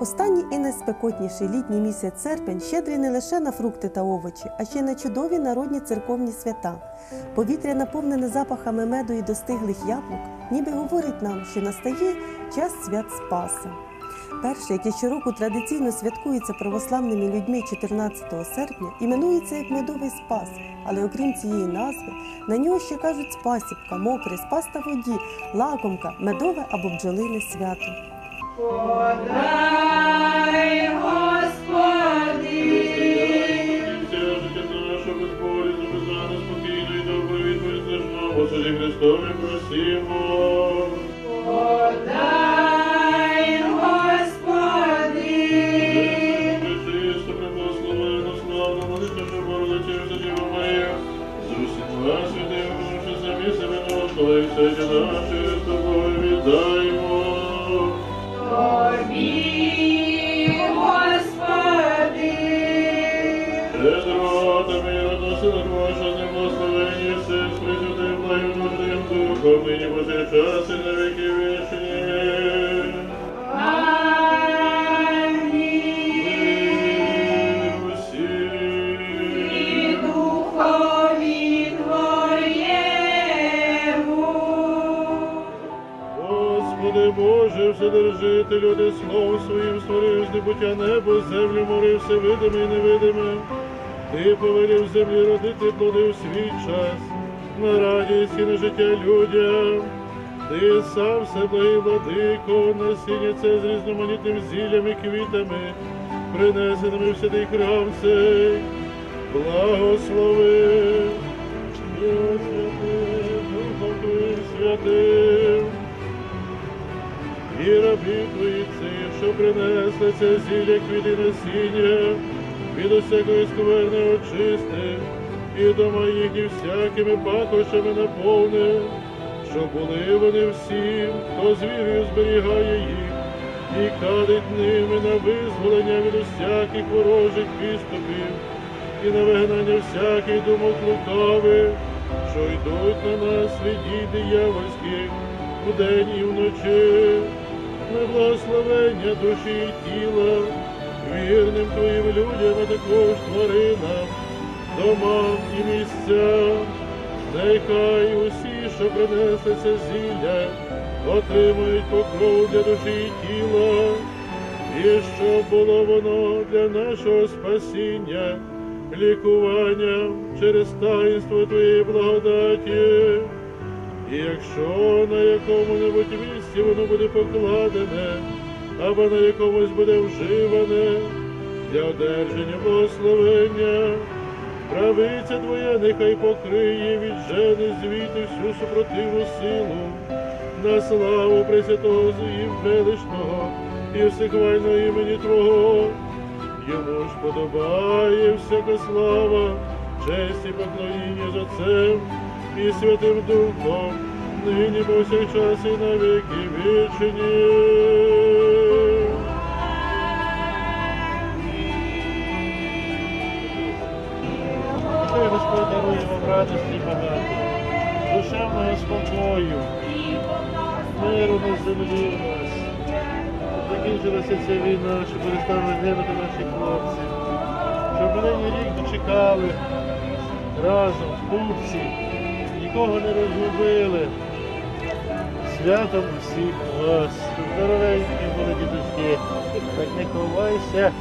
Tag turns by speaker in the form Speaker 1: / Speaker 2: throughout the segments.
Speaker 1: Останній і найспекотніший літній місяць серпень щедрий не лише на фрукти та овочі, а ще й на чудові народні церковні свята. Повітря наповнене запахами меду і достиглих яблук, ніби говорить нам, що настає час свят Спаса. Перше, яке щороку традиційно святкується православними людьми 14 серпня, іменується як медовий спас. Але окрім цієї назви, на нього ще кажуть спасібка, мокрий, спас та воді, лакомка, медове або бджолине свято.
Speaker 2: Подай,
Speaker 3: повсякчас і на віки.
Speaker 2: І духові Твоєму.
Speaker 3: Господи Боже, Вседержителю, ти слов своїм створив з небуття небо, землю, море, все видиме і невидиме. Ти повелів землі родити плоди у свій час, на радість і на життя людям. Ти сам все благий владико, насіння це з різноманітним зіллями, квітами, принесеними в святий храм цей. Благослови, святим, Духом святим. І рабі твої ці, що принесли це зілля квіти насіння, від усякої скверни очисти, і дома їхні всякими пахощами наповни, що були вони всім, хто з зберігає їх, і кадить ними на визволення від усяких ворожих підступів, і на вигнання всяких думок лукавих, що йдуть на нас від диявольських, вдень і вночі на благословення душі і тіла, вірним твоїм людям, а також тваринам, домам і місцям. Нехай усі, що принесли це зілля, отримують покров для душі і тіла, і щоб було воно для нашого спасіння, лікування через таїнство Твоєї благодаті. І якщо на якому-небудь місці воно буде покладене, або на якомусь буде вживане для одержання благословення, правиця твоя нехай покриє від жени звідти всю супротивну силу, на славу Пресвятого і величного і всехвального імені Твого. Йому ж подобає всяка слава, честь і поклоніння з Отцем і Святим Духом, нині повсякчас і на віки вічні. Радості багато, душевного спокою, миру на землі у нас. Закінчилася ця війна, щоб перестали гинути наші хлопці, щоб нині рік дочекали разом в купці, нікого не розгубили. Святом всіх вас, здоровенькі були діточки, так не ховайся.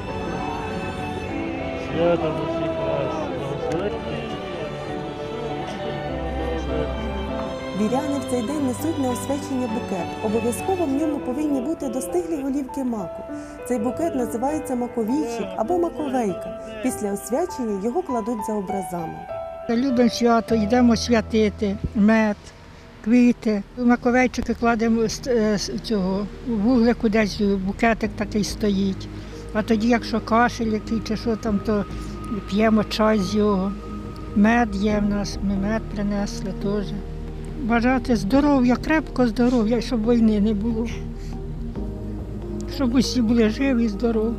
Speaker 3: Святом усіх вас.
Speaker 1: Віряни в цей день несуть на освячення букет. Обов'язково в ньому повинні бути достиглі голівки маку. Цей букет називається маковійчик або маковейка. Після освячення його кладуть за образами.
Speaker 4: Любимо свято, йдемо святити, мед, квіти. Маковейчики кладемо з- е, цього вуглику десь букетик такий стоїть. А тоді, якщо кашель який чи що там, то п'ємо чай з його. Мед є в нас, ми мед принесли теж. Бажати здоров'я, крепко здоров'я, щоб війни не було. Щоб усі були живі і здорові.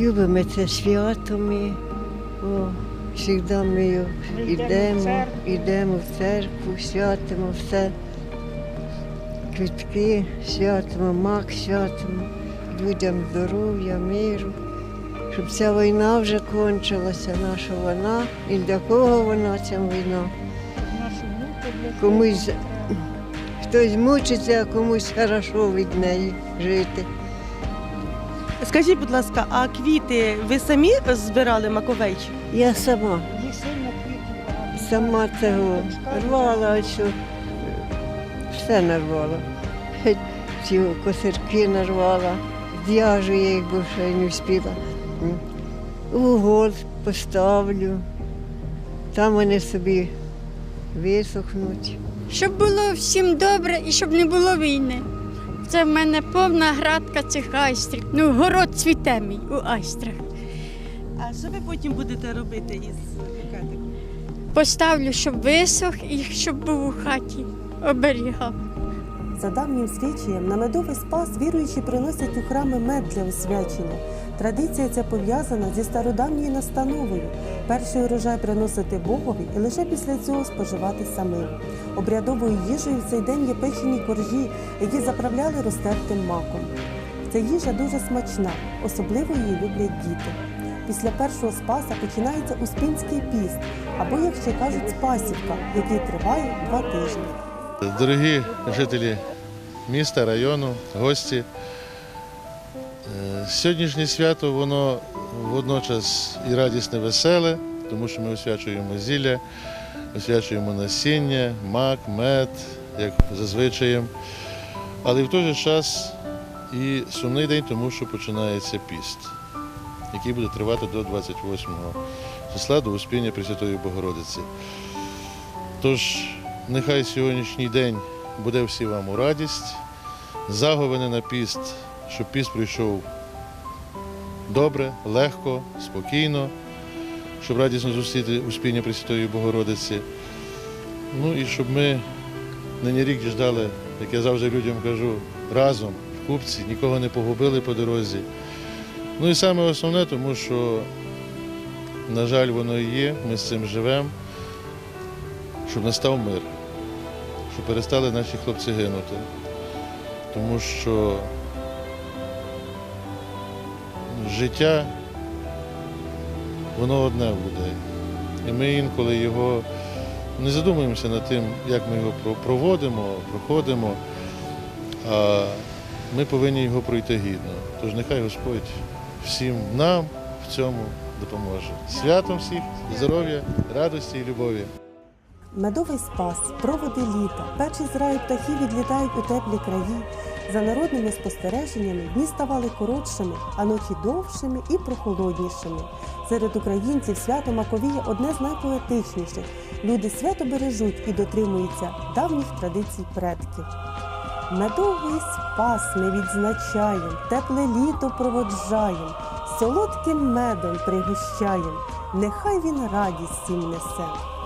Speaker 5: Любимо це свято ми. О, завжди ми
Speaker 4: йдемо
Speaker 5: йдемо, в церкву, святимо все. Квітки святимо, мак святимо. людям здоров'я, миру, щоб ця війна вже кончилася, наша вона, і для кого вона ця війна. Комусь хтось мучиться, а комусь хорошо від неї жити.
Speaker 1: Скажіть, будь ласка, а квіти ви самі збирали маковейчик?
Speaker 5: Я сама, сама цього рвала, е, все нарвала. Ці косирки нарвала, зв'яжу я їх, бо ще не встигла. Угол поставлю, там вони собі висохнуть.
Speaker 6: Щоб було всім добре і щоб не було війни. Це в мене повна градка цих айстрів. Ну, город цвіте мій у айстрах.
Speaker 1: А що ви потім будете робити із букетиком?
Speaker 6: Поставлю, щоб висох і щоб був у хаті, оберігав.
Speaker 1: За давнім звичаєм на медовий спас віруючі приносять у храми мед для освячення. Традиція ця пов'язана зі стародавньою настановою. Перший урожай приносити Богові і лише після цього споживати самим. Обрядовою їжею в цей день є печені коржі, які заправляли розтертим маком. Ця їжа дуже смачна, особливо її люблять діти. Після першого спаса починається Успінський піст, або, як ще кажуть, спасівка, який триває два тижні.
Speaker 7: Дорогі жителі міста, району, гості. е, Сьогоднішнє свято воно водночас і радісне, веселе, тому що ми освячуємо зілля, освячуємо насіння, мак, мед, як зазвичай. Але в той же час і сумний день, тому що починається піст, який буде тривати до 28 числа, до Успіння Пресвятої Богородиці. Тож Нехай сьогоднішній день буде всі вам у радість, заговини на піст, щоб піст прийшов добре, легко, спокійно, щоб радісно зустріти успіння Пресвятої Богородиці. Ну і щоб ми нині рік ждали, як я завжди людям кажу, разом, в купці, нікого не погубили по дорозі. Ну і саме основне, тому що, на жаль, воно і є, ми з цим живемо, щоб настав мир щоб перестали наші хлопці гинути. Тому що життя, воно одне в людей. І ми інколи його не задумуємося над тим, як ми його проводимо, проходимо, а ми повинні його пройти гідно. Тож нехай Господь всім нам в цьому допоможе. Святом всіх, здоров'я, радості і любові.
Speaker 1: Медовий спас, проводи літа, перші зраї птахів відлітають у теплі краї. За народними спостереженнями дні ставали коротшими, а ночі довшими і прохолоднішими. Серед українців свято Маковія одне з найпоетичніших. Люди свято бережуть і дотримуються давніх традицій предків. Медовий спас ми відзначаєм, тепле літо проводжаєм, солодким медом пригощаєм. Нехай він радість всім несе.